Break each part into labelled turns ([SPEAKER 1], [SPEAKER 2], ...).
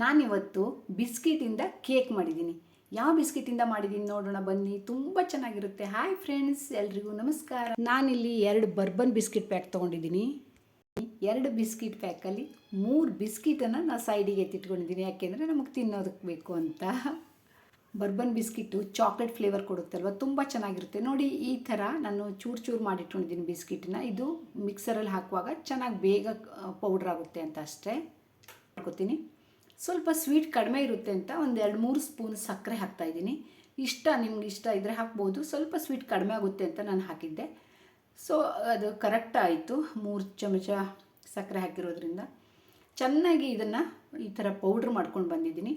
[SPEAKER 1] ನಾನಿವತ್ತು ಬಿಸ್ಕಿಟಿಂದ ಕೇಕ್ ಮಾಡಿದ್ದೀನಿ. ಯಾವ ಬಿಸ್ಕಿಟಿಂದ ಮಾಡಿದ್ದೀನಿ ನೋಡೋಣ ಬನ್ನಿ. ತುಂಬ ಚೆನ್ನಾಗಿರುತ್ತೆ. ಹಾಯ್ ಫ್ರೆಂಡ್ಸ್ ಎಲ್ರಿಗೂ ನಮಸ್ಕಾರ. ನಾನಿಲ್ಲಿ ಎರಡು ಬರ್ಬನ್ ಬಿಸ್ಕಿಟ್ ಪ್ಯಾಕ್ ತೊಗೊಂಡಿದ್ದೀನಿ. ಎರಡು ಬಿಸ್ಕಿಟ್ ಪ್ಯಾಕಲ್ಲಿ ಮೂರು ಬಿಸ್ಕಿಟನ್ನು ನಾನು ಸೈಡಿಗೆ ಎತ್ತಿಟ್ಕೊಂಡಿದ್ದೀನಿ. ಯಾಕೆಂದರೆ ನಮಗೆ ತಿನ್ನೋದಕ್ಕೆ ಬೇಕು ಅಂತ. ಬರ್ಬನ್ ಬಿಸ್ಕಿಟ್ಟು ಚಾಕ್ಲೇಟ್ ಫ್ಲೇವರ್ ಕೊಡುತ್ತಲ್ವ? ತುಂಬ ಚೆನ್ನಾಗಿರುತ್ತೆ. ನೋಡಿ, ಈ ಥರ ನಾನು ಚೂರು ಚೂರು ಮಾಡಿಟ್ಕೊಂಡಿದ್ದೀನಿ ಬಿಸ್ಕಿಟನ್ನ. ಇದು ಮಿಕ್ಸರಲ್ಲಿ ಹಾಕುವಾಗ ಚೆನ್ನಾಗಿ ಬೇಗ ಪೌಡ್ರ್ ಆಗುತ್ತೆ ಅಂತ ಅಷ್ಟೇ. ಮಾಡ್ಕೊತೀನಿ. ಸ್ವಲ್ಪ ಸ್ವೀಟ್ ಕಡಿಮೆ ಇರುತ್ತೆ ಅಂತ ಒಂದು ಎರಡು ಮೂರು ಸ್ಪೂನ್ ಸಕ್ಕರೆ ಹಾಕ್ತಾಯಿದ್ದೀನಿ ಇಷ್ಟ ನಿಮ್ಗೆ ಇಷ್ಟ ಇದ್ದರೆ ಹಾಕ್ಬೋದು. ಸ್ವಲ್ಪ ಸ್ವೀಟ್ ಕಡಿಮೆ ಆಗುತ್ತೆ ಅಂತ ನಾನು ಹಾಕಿದ್ದೆ. ಸೊ ಅದು ಕರೆಕ್ಟ್ ಆಯಿತು. ಮೂರು ಚಮಚ ಸಕ್ಕರೆ ಹಾಕಿರೋದ್ರಿಂದ. ಚೆನ್ನಾಗಿ ಇದನ್ನು ಈ ಥರ ಪೌಡ್ರ್ ಮಾಡ್ಕೊಂಡು ಬಂದಿದ್ದೀನಿ.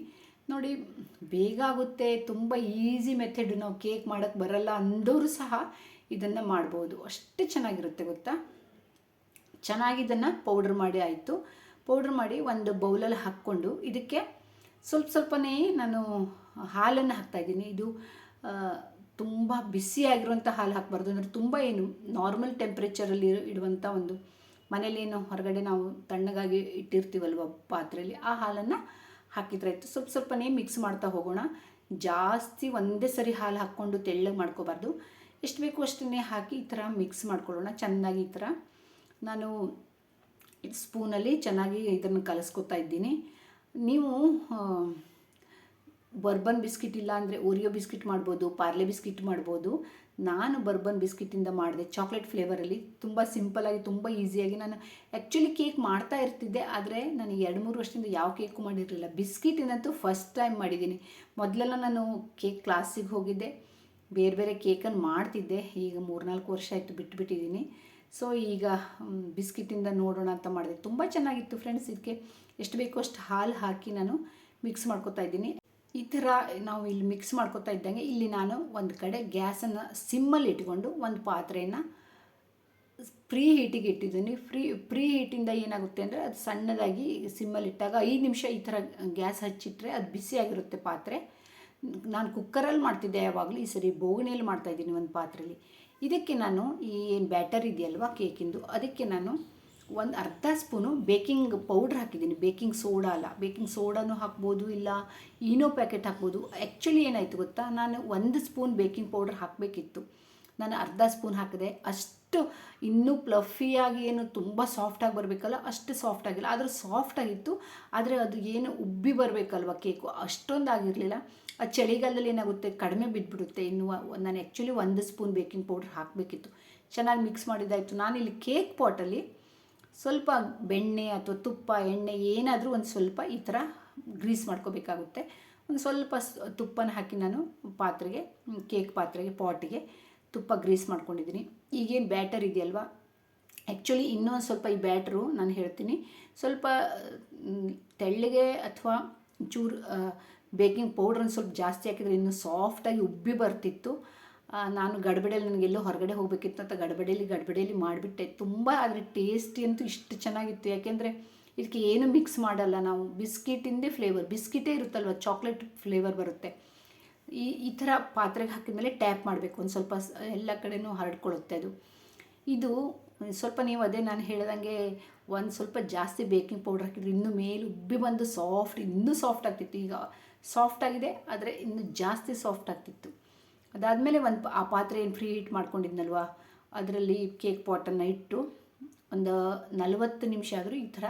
[SPEAKER 1] ನೋಡಿ, ಬೇಗ ಆಗುತ್ತೆ. ತುಂಬ ಈಸಿ ಮೆಥಡ್ ನಾವು ಕೇಕ್ ಮಾಡೋಕ್ಕೆ ಬರಲ್ಲ ಅಂದವರು ಸಹ ಇದನ್ನು ಮಾಡ್ಬೋದು. ಅಷ್ಟು ಚೆನ್ನಾಗಿರುತ್ತೆ ಗೊತ್ತಾ? ಚೆನ್ನಾಗಿ ಇದನ್ನು ಪೌಡ್ರ್ ಮಾಡಿ ಆಯಿತು. ಪೌಡ್ರ್ ಮಾಡಿ ಒಂದು ಬೌಲಲ್ಲಿ ಹಾಕ್ಕೊಂಡು ಇದಕ್ಕೆ ಸ್ವಲ್ಪ ಸ್ವಲ್ಪನೇ ನಾನು ಹಾಲನ್ನು ಹಾಕ್ತಾಯಿದ್ದೀನಿ ಇದು ತುಂಬ ಬಿಸಿಯಾಗಿರುವಂಥ ಹಾಲು ಹಾಕಬಾರ್ದು. ಅಂದರೆ ತುಂಬ ಏನು ನಾರ್ಮಲ್ ಟೆಂಪ್ರೇಚರಲ್ಲಿ ಇಡುವಂಥ ಒಂದು ಮನೇಲೇನು ಹೊರಗಡೆ ನಾವು ತಣ್ಣಗಾಗಿ ಇಟ್ಟಿರ್ತೀವಲ್ವ ಪಾತ್ರೆಯಲ್ಲಿ, ಆ ಹಾಲನ್ನು ಹಾಕಿದ್ರೆ ಆಯಿತು. ಸ್ವಲ್ಪ ಸ್ವಲ್ಪನೇ ಮಿಕ್ಸ್ ಮಾಡ್ತಾ ಹೋಗೋಣ. ಜಾಸ್ತಿ ಒಂದೇ ಸರಿ ಹಾಲು ಹಾಕ್ಕೊಂಡು ತೆಳ್ಳಗೆ ಮಾಡ್ಕೋಬಾರ್ದು. ಎಷ್ಟು ಬೇಕು ಅಷ್ಟನ್ನೇ ಹಾಕಿ ಈ ಥರ ಮಿಕ್ಸ್ ಮಾಡ್ಕೊಳ್ಳೋಣ. ಚೆನ್ನಾಗಿ ಈ ಥರ. ನಾನು ಸ್ಪೂನಲ್ಲಿ ಚೆನ್ನಾಗಿ ಇದನ್ನು ಕಲಿಸ್ಕೊತಾ ಇದ್ದೀನಿ. ನೀವು ಬರ್ಬನ್ ಬಿಸ್ಕಿಟ್ ಇಲ್ಲ ಅಂದರೆ ಓರಿಯೋ ಬಿಸ್ಕಿಟ್ ಮಾಡ್ಬೋದು, ಪಾರ್ಲೆ ಬಿಸ್ಕಿಟ್ ಮಾಡ್ಬೋದು. ನಾನು ಬರ್ಬನ್ ಬಿಸ್ಕಿಟಿಂದ ಮಾಡಿದೆ. ಚಾಕ್ಲೇಟ್ ಫ್ಲೇವರಲ್ಲಿ ತುಂಬ ಸಿಂಪಲಾಗಿ ತುಂಬ ಈಸಿಯಾಗಿ ನಾನು ಆ್ಯಕ್ಚುಲಿ ಕೇಕ್ ಮಾಡ್ತಾ ಇರ್ತಿದ್ದೆ, ಆದರೆ ನಾನು ಎರಡು ಮೂರು ವರ್ಷದಿಂದ ಯಾವ ಕೇಕು ಮಾಡಿರಲಿಲ್ಲ. ಬಿಸ್ಕಿಟಿನಂತೂ ಫಸ್ಟ್ ಟೈಮ್ ಮಾಡಿದ್ದೀನಿ. ಮೊದಲೆಲ್ಲ ನಾನು ಕೇಕ್ ಕ್ಲಾಸಿಗೆ ಹೋಗಿದ್ದೆ. ಬೇರೆ ಬೇರೆ ಕೇಕನ್ನು ಮಾಡ್ತಿದ್ದೆ. ಈಗ ಮೂರ್ನಾಲ್ಕು ವರ್ಷ ಆಯಿತು ಬಿಟ್ಬಿಟ್ಟಿದ್ದೀನಿ. ಸೊ ಈಗ ಬಿಸ್ಕಿಟಿಂದ ನೋಡೋಣ ಅಂತ ಮಾಡಿದೆ. ತುಂಬ ಚೆನ್ನಾಗಿತ್ತು ಫ್ರೆಂಡ್ಸ್ ಇದಕ್ಕೆ. ಎಷ್ಟು ಬೇಕೋ ಅಷ್ಟು ಹಾಲು ಹಾಕಿ ನಾನು ಮಿಕ್ಸ್ ಮಾಡ್ಕೊತಾ ಇದ್ದೀನಿ. ಈ ಥರ ನಾವು ಇಲ್ಲಿ ಮಿಕ್ಸ್ ಮಾಡ್ಕೋತಾ ಇದ್ದಂಗೆ ಇಲ್ಲಿ ನಾನು ಒಂದು ಕಡೆ ಗ್ಯಾಸನ್ನು ಸಿಮ್ಮಲ್ಲಿ ಇಟ್ಕೊಂಡು ಒಂದು ಪಾತ್ರೆಯನ್ನು ಪ್ರೀ ಹೀಟಿಗೆ ಇಟ್ಟಿದ್ದೀನಿ. ಫ್ರೀ, ಪ್ರೀ ಹೀಟಿಂದ ಏನಾಗುತ್ತೆ ಅಂದರೆ ಅದು ಸಣ್ಣದಾಗಿ ಸಿಮ್ಮಲ್ಲಿ ಇಟ್ಟಾಗ ಐದು ನಿಮಿಷ ಈ ಥರ ಗ್ಯಾಸ್ ಹಚ್ಚಿಟ್ರೆ ಅದು ಬಿಸಿಯಾಗಿರುತ್ತೆ ಪಾತ್ರೆ. ನಾನು ಕುಕ್ಕರಲ್ಲಿ ಮಾಡ್ತಿದ್ದೆ ಯಾವಾಗಲೂ, ಈ ಸರಿ ಬೋಗಣಿಯಲ್ಲಿ ಮಾಡ್ತಾಯಿದ್ದೀನಿ ಒಂದು ಪಾತ್ರೆಯಲ್ಲಿ ಇದಕ್ಕೆ ನಾನು ಈ ಏನು ಬ್ಯಾಟರ್ ಇದೆಯಲ್ವ ಕೇಕಿಂದು ಅದಕ್ಕೆ ನಾನು ಒಂದು ಅರ್ಧ ಸ್ಪೂನು ಬೇಕಿಂಗ್ ಪೌಡ್ರ್ ಹಾಕಿದ್ದೀನಿ. ಬೇಕಿಂಗ್ ಸೋಡಾ ಅಲ್ಲ. ಬೇಕಿಂಗ್ ಸೋಡಾನು ಹಾಕ್ಬೋದು, ಇಲ್ಲ ಈನೋ ಪ್ಯಾಕೆಟ್ ಹಾಕ್ಬೋದು. ಆ್ಯಕ್ಚುಲಿ ಏನಾಯಿತು ಗೊತ್ತಾ? ನಾನು ಒಂದು ಸ್ಪೂನ್ ಬೇಕಿಂಗ್ ಪೌಡ್ರ್ ಹಾಕಬೇಕಿತ್ತು. ನಾನು ಅರ್ಧ ಸ್ಪೂನ್ ಹಾಕಿದೆ. ಅಷ್ಟು ಇನ್ನೂ ಪ್ಲಫಿಯಾಗಿ ಏನು ತುಂಬ ಸಾಫ್ಟಾಗಿ ಬರಬೇಕಲ್ಲ, ಅಷ್ಟು ಸಾಫ್ಟ್ ಆಗಿಲ್ಲ. ಆದರೂ ಸಾಫ್ಟಾಗಿತ್ತು ಆದರೆ ಅದು ಏನು ಉಬ್ಬಿ ಬರಬೇಕಲ್ವ ಕೇಕು ಅಷ್ಟೊಂದು ಆಗಿರಲಿಲ್ಲ ಆ ಚಳಿಗಾಲದಲ್ಲಿ ಏನಾಗುತ್ತೆ, ಕಡಿಮೆ ಬಿದ್ದುಬಿಡುತ್ತೆ ಇನ್ನು ನಾನು ಆ್ಯಕ್ಚುಲಿ ಒಂದು ಸ್ಪೂನ್ ಬೇಕಿಂಗ್ ಪೌಡ್ರ್ ಹಾಕಬೇಕಿತ್ತು. ಚೆನ್ನಾಗಿ ಮಿಕ್ಸ್ ಮಾಡಿದ್ದಾಯಿತು. ನಾನಿಲ್ಲಿ ಕೇಕ್ ಪಾಟಲ್ಲಿ ಸ್ವಲ್ಪ ಬೆಣ್ಣೆ ಅಥವಾ ತುಪ್ಪ, ಎಣ್ಣೆ ಏನಾದರೂ ಒಂದು ಸ್ವಲ್ಪ ಈ ಥರ ಗ್ರೀಸ್ ಮಾಡ್ಕೋಬೇಕಾಗುತ್ತೆ. ಒಂದು ಸ್ವಲ್ಪ ತುಪ್ಪನ ಹಾಕಿ ನಾನು ಪಾತ್ರೆಗೆ ಕೇಕ್ ಪಾತ್ರೆಗೆ ಪಾಟಿಗೆ ತುಪ್ಪ ಗ್ರೀಸ್ ಮಾಡ್ಕೊಂಡಿದ್ದೀನಿ. ಈಗೇನು ಬ್ಯಾಟರ್ ಇದೆಯಲ್ವಾ? ಆ್ಯಕ್ಚುಲಿ ಇನ್ನೊಂದು ಸ್ವಲ್ಪ ಈ ಬ್ಯಾಟ್ರು ನಾನು ಹೇಳ್ತೀನಿ. ಸ್ವಲ್ಪ ತೆಳ್ಳಗೆ ಅಥವಾ ಚೂರು ಬೇಕಿಂಗ್ ಪೌಡ್ರನ್ನು ಸ್ವಲ್ಪ ಜಾಸ್ತಿ ಹಾಕಿದರೆ ಇನ್ನೂ ಸಾಫ್ಟಾಗಿ ಉಬ್ಬಿ ಬರ್ತಿತ್ತು. ನಾನು ಗಡಬಡಿಯಲ್ಲಿ ನನಗೆಲ್ಲೋ ಹೊರಗಡೆ ಹೋಗಬೇಕಿತ್ತು ಅಂತ ಗಡಬಡೆಯಲ್ಲಿ ಗಡಬಡೆಯಲ್ಲಿ ಮಾಡಿಬಿಟ್ಟೆ. ತುಂಬ ಆದರೆ ಟೇಸ್ಟಿ ಅಂತೂ ಇಷ್ಟು ಚೆನ್ನಾಗಿತ್ತು. ಯಾಕೆಂದರೆ ಇದಕ್ಕೆ ಏನು ಮಿಕ್ಸ್ ಮಾಡಲ್ಲ ನಾವು. ಬಿಸ್ಕಿಟಿಂದೇ ಫ್ಲೇವರ್ ಬಿಸ್ಕಿಟೇ ಇರುತ್ತಲ್ವ? ಚಾಕ್ಲೇಟ್ ಫ್ಲೇವರ್ ಬರುತ್ತೆ. ಈ ಈ ಥರ ಪಾತ್ರೆಗೆ ಹಾಕಿದ ಮೇಲೆ ಟ್ಯಾಪ್ ಮಾಡಬೇಕು. ಒಂದು ಸ್ವಲ್ಪ ಎಲ್ಲ ಕಡೆನೂ ಹರಡ್ಕೊಳ್ಳುತ್ತೆ ಅದು. ಇದು, ಸ್ವಲ್ಪ ನೀವು ಅದೇ ನಾನು ಹೇಳ್ದಂಗೆ ಒಂದು ಸ್ವಲ್ಪ ಜಾಸ್ತಿ ಬೇಕಿಂಗ್ ಪೌಡ್ರ್ ಹಾಕಿದ್ರೆ ಇನ್ನೂ ಮೇಲೆ ಉಬ್ಬಿ ಬಂದು ಸಾಫ್ಟ್, ಇನ್ನೂ ಸಾಫ್ಟ್ ಆಗ್ತಿತ್ತು. ಈಗ ಸಾಫ್ಟ್ ಆಗಿದೆ, ಆದರೆ ಇನ್ನೂ ಜಾಸ್ತಿ ಸಾಫ್ಟ್ ಆಗ್ತಿತ್ತು. ಅದಾದಮೇಲೆ ಒಂದು ಆ ಪಾತ್ರೆ ಏನು ಫ್ರೀ ಹೀಟ್ ಮಾಡ್ಕೊಂಡಿದ್ನಲ್ವ, ಅದರಲ್ಲಿ ಕೇಕ್ ಪಾಟನ್ನು ಇಟ್ಟು ಒಂದು ನಲವತ್ತು ನಿಮಿಷ ಆದರೂ ಈ ಥರ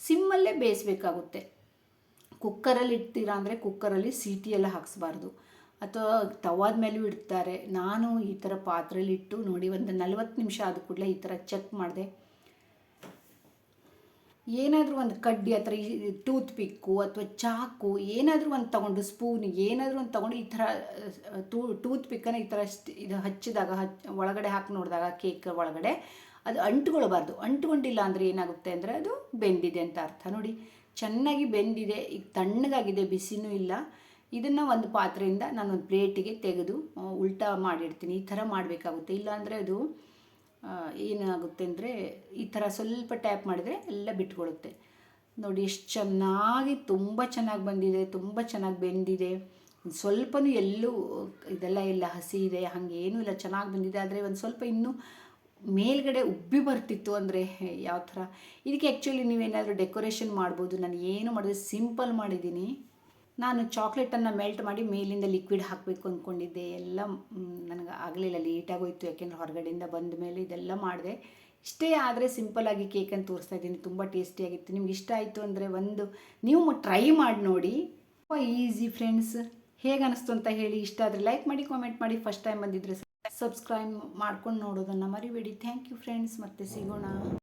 [SPEAKER 1] ಸಿಮ್ಮಲ್ಲೇ ಬೇಯಿಸ್ಬೇಕಾಗುತ್ತೆ. ಕುಕ್ಕರಲ್ಲಿ ಇಡ್ತೀರಾ ಅಂದರೆ ಕುಕ್ಕರಲ್ಲಿ ಸೀಟಿ ಎಲ್ಲ ಹಾಕ್ಸ್ಬಾರ್ದು. ಅಥವಾ ತವಾದ ಮೇಲೂ ಇಡ್ತಾರೆ. ನಾನು ಈ ಥರ ಪಾತ್ರೆಯಲ್ಲಿ ಇಟ್ಟು ನೋಡಿ, ಒಂದು ನಲ್ವತ್ತು ನಿಮಿಷ ಆದ ಕೂಡಲೇ ಈ ಥರ ಚೆಕ್ ಮಾಡಿದೆ. ಏನಾದರೂ ಒಂದು ಕಡ್ಡಿ ಅಥವಾ ಈ ಟೂತ್ ಪಿಕ್ಕು ಅಥವಾ ಚಾಕು ಏನಾದರೂ ಒಂದು ತೊಗೊಂಡು, ಸ್ಪೂನ್ ಏನಾದರೂ ಒಂದು ತೊಗೊಂಡು ಈ ಥರ ಟೂ, ಟೂತ್ ಪಿಕ್ಕನ್ನು ಈ ಥರ ಇದು ಹಚ್ಚಿದಾಗ, ಹಚ್, ಒಳಗಡೆ ಹಾಕಿ ನೋಡಿದಾಗ ಕೇಕ್ ಒಳಗಡೆ, ಅದು ಅಂಟ್ಕೊಳ್ಬಾರ್ದು. ಅಂಟ್ಕೊಂಡಿಲ್ಲ ಅಂದರೆ ಏನಾಗುತ್ತೆ ಅಂದರೆ ಅದು ಬೆಂದಿದೆ ಅಂತ ಅರ್ಥ. ನೋಡಿ, ಚೆನ್ನಾಗಿ ಬೆಂದಿದೆ. ಈಗ ತಣ್ಣಗಾಗಿದೆ, ಬಿಸಿನೂ ಇಲ್ಲ. ಇದನ್ನು ಒಂದು ಪಾತ್ರೆಯಿಂದ ನಾನು ಒಂದು ಪ್ಲೇಟಿಗೆ ತೆಗೆದು ಉಲ್ಟಾ ಮಾಡಿಡ್ತೀನಿ. ಈ ಥರ ಮಾಡಬೇಕಾಗುತ್ತೆ. ಇಲ್ಲಾಂದರೆ ಅದು ಏನಾಗುತ್ತೆ ಅಂದರೆ ಈ ಥರ ಸ್ವಲ್ಪ ಟ್ಯಾಪ್ ಮಾಡಿದರೆ ಎಲ್ಲ ಬಿಟ್ಕೊಳ್ಳುತ್ತೆ. ನೋಡಿ, ಎಷ್ಟು ಚೆನ್ನಾಗಿ, ತುಂಬ ಚೆನ್ನಾಗಿ ಬಂದಿದೆ, ತುಂಬ ಚೆನ್ನಾಗಿ ಬೆಂದಿದೆ. ಸ್ವಲ್ಪನೂ ಎಲ್ಲೂ, ಇದೆಲ್ಲ ಇಲ್ಲ, ಹಸಿ ಇದೆ ಹಾಗೇನೂ ಇಲ್ಲ, ಚೆನ್ನಾಗಿ ಬಂದಿದೆ. ಆದರೆ ಒಂದು ಸ್ವಲ್ಪ ಇನ್ನೂ ಮೇಲ್ಗಡೆ ಉಬ್ಬಿ ಬರ್ತಿತ್ತು ಅಂದರೆ ಯಾವ ಥರ ಇದಕ್ಕೆ ಆ್ಯಕ್ಚುಲಿ ನೀವೇನಾದರೂ ಡೆಕೋರೇಷನ್ ಮಾಡ್ಬೋದು. ನಾನು ಏನು ಮಾಡಿದೆ ಸಿಂಪಲ್ ಮಾಡಿದ್ದೀನಿ. ನಾನು ಚಾಕ್ಲೇಟನ್ನು ಮೆಲ್ಟ್ ಮಾಡಿ ಮೇಲಿಂದ ಲಿಕ್ವಿಡ್ ಹಾಕಬೇಕು ಅಂದ್ಕೊಂಡಿದ್ದೆ ಎಲ್ಲ ನನಗೆ ಆಗಲಿಲ್ಲ, ಲೇಟಾಗೋಯ್ತು. ಯಾಕೆಂದ್ರೆ ಹೊರಗಡೆಯಿಂದ ಬಂದ ಮೇಲೆ ಇದೆಲ್ಲ ಮಾಡಿದೆ. ಇಷ್ಟೇ ಆದರೆ ಸಿಂಪಲ್ಲಾಗಿ ಕೇಕನ್ನು ತೋರಿಸ್ತಾ ಇದ್ದೀನಿ. ತುಂಬ ಟೇಸ್ಟಿಯಾಗಿತ್ತು ನಿಮ್ಗೆ ಇಷ್ಟ ಆಯಿತು ಅಂದರೆ ಒಂದು, ನೀವು ಟ್ರೈ ಮಾಡಿ ನೋಡಿ. ತುಂಬ ಈಸಿ ಫ್ರೆಂಡ್ಸ್. ಹೇಗೆ ಅನಿಸ್ತು ಅಂತ ಹೇಳಿ ಇಷ್ಟ ಆದರೆ ಲೈಕ್ ಮಾಡಿ, ಕಾಮೆಂಟ್ ಮಾಡಿ. ಫಸ್ಟ್ ಟೈಮ್ ಬಂದಿದ್ರೆ ಸಬ್ಸ್ಕ್ರೈಬ್ ಮಾಡ್ಕೊಂಡು ನೋಡೋದನ್ನು ಮರಿಬೇಡಿ. Thank you friends. ಮತ್ತೆ ಸಿಗೋಣ.